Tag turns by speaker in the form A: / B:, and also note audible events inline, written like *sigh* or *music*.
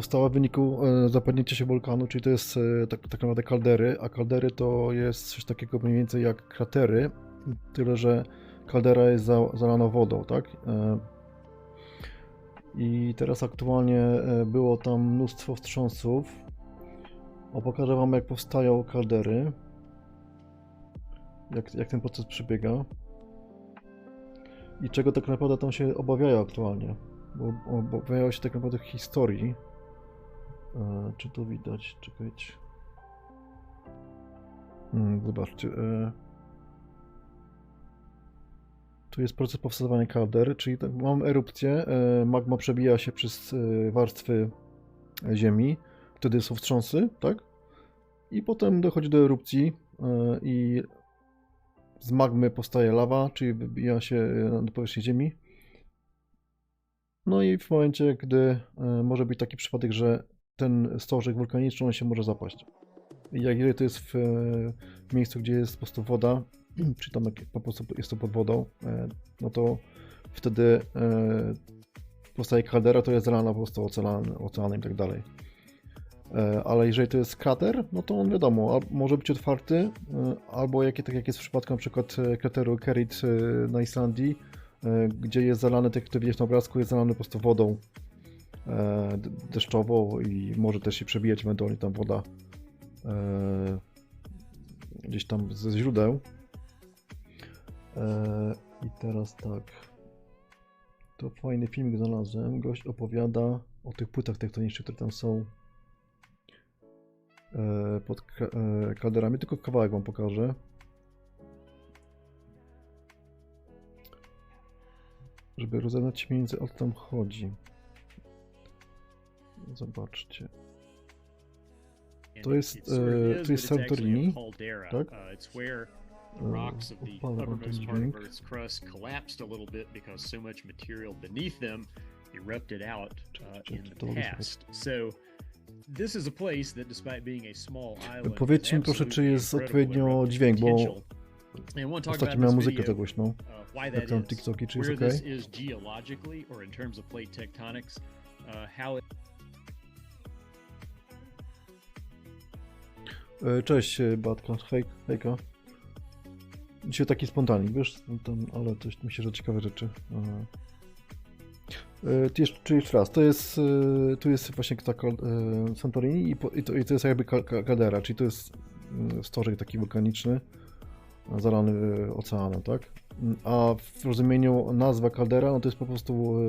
A: powstała w wyniku e, zapadnięcia się wulkanu, czyli to jest e, tak, tak naprawdę kaldery, a kaldery to jest coś takiego mniej więcej jak kratery, tyle że kaldera jest za, zalana wodą, tak? E, I teraz aktualnie było tam mnóstwo wstrząsów. O, pokażę wam jak powstają kaldery. Jak, jak ten proces przebiega. I czego tak naprawdę tam się obawiają aktualnie. Bo obawiają się tak naprawdę historii. E, czy to widać? Czekajcie. Hmm, zobaczcie. E, tu jest proces powstawania kalder, czyli tak, mam erupcję. E, magma przebija się przez warstwy ziemi. Wtedy są wstrząsy, tak? I potem dochodzi do erupcji i z magmy powstaje lawa, czyli wybija się do powierzchni ziemi. No i w momencie, gdy może być taki przypadek, że ten stożek wulkaniczny on się może zapaść. I jak jeżeli to jest w, e, miejscu, gdzie jest po prostu woda, *clears throat* czy tam po prostu jest to pod wodą, e, no to wtedy e, powstaje kaldera, to jest zalana po prostu oceanem, oceanem i tak dalej. Ale jeżeli to jest krater, no to on wiadomo, może być otwarty, albo tak jak jest w przypadku e, krateru Kerit na Islandii, gdzie jest zalany, tak jak to widać na obrazku, jest zalany po prostu wodą deszczową i może też się przebijać ewentualnie tam woda e, gdzieś tam ze źródeł. E, I teraz tak. To fajny filmik znalazłem. Gość opowiada o tych płytach tektonicznych, które tam są e, pod ka- e, kalderami. Tylko kawałek wam pokażę. Żeby rozeznać mniej więcej o co tam chodzi. Zobaczcie. To jest, e, to jest Santorini, tak?
B: Uh, the
A: E,
B: rocks of the uppermost part of. Earth's crust collapsed a little bit because so much material beneath them erupted out uh, in the past. So this is a place that despite being a small island,
A: Powiedzcie mi proszę, czy jest odpowiednio dźwięk, bo ostatnio miałem muzykę za głośną.
B: uh, why
A: Jak tam TikToki, czy jest
B: where
A: ok? Cześć e, Batka, hej, hejka. Dzisiaj taki spontanik, wiesz, no tam, ale coś myślę, że ciekawe rzeczy. E, ty jeszcze, czy jeszcze raz, to jest, e, tu jest właśnie e, Santorini i, po, i, to, i to jest jakby kaldera, czyli to jest mm, stożek taki wulkaniczny, e, zalany e, oceanem, tak? Mm, A w rozumieniu nazwa kaldera, no to jest po prostu e,